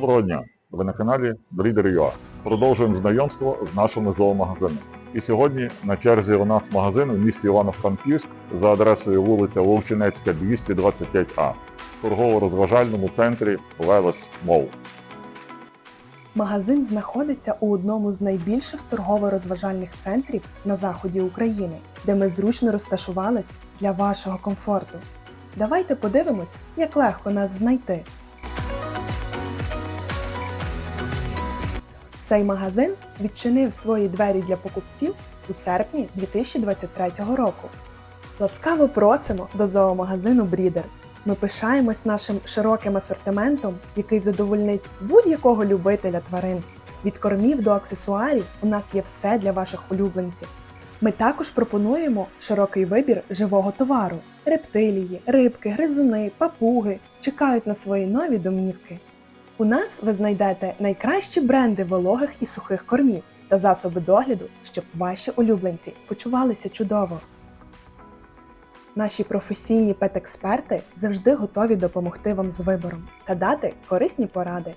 Доброго дня! Ви на каналі Breeder.ua. Продовжуємо знайомство з нашими зоомагазинами. І сьогодні на черзі у нас магазин у місті Івано-Франківськ за адресою вулиця Вовчинецька, 225А в торгово-розважальному центрі Левес Мол. Магазин знаходиться у одному з найбільших торгово-розважальних центрів на заході України, де ми зручно розташувались для вашого комфорту. Давайте подивимось, як легко нас знайти. Цей магазин відчинив свої двері для покупців у серпні 2023 року. Ласкаво просимо до зоомагазину Брідер. Ми пишаємось нашим широким асортиментом, який задовольнить будь-якого любителя тварин. Від кормів до аксесуарів у нас є все для ваших улюбленців. Ми також пропонуємо широкий вибір живого товару: рептилії, рибки, гризуни, папуги чекають на свої нові домівки. У нас ви знайдете найкращі бренди вологих і сухих кормів та засоби догляду, щоб ваші улюбленці почувалися чудово. Наші професійні пет-експерти завжди готові допомогти вам з вибором та дати корисні поради.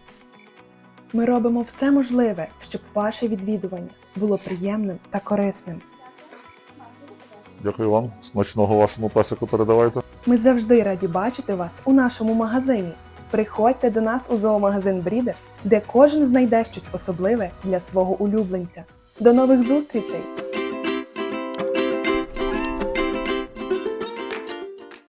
Ми робимо все можливе, щоб ваше відвідування було приємним та корисним. Дякую вам. Смачного вашому песику передавайте. Ми завжди раді бачити вас у нашому магазині. Приходьте до нас у зоомагазин Брідер, де кожен знайде щось особливе для свого улюбленця. До нових зустрічей!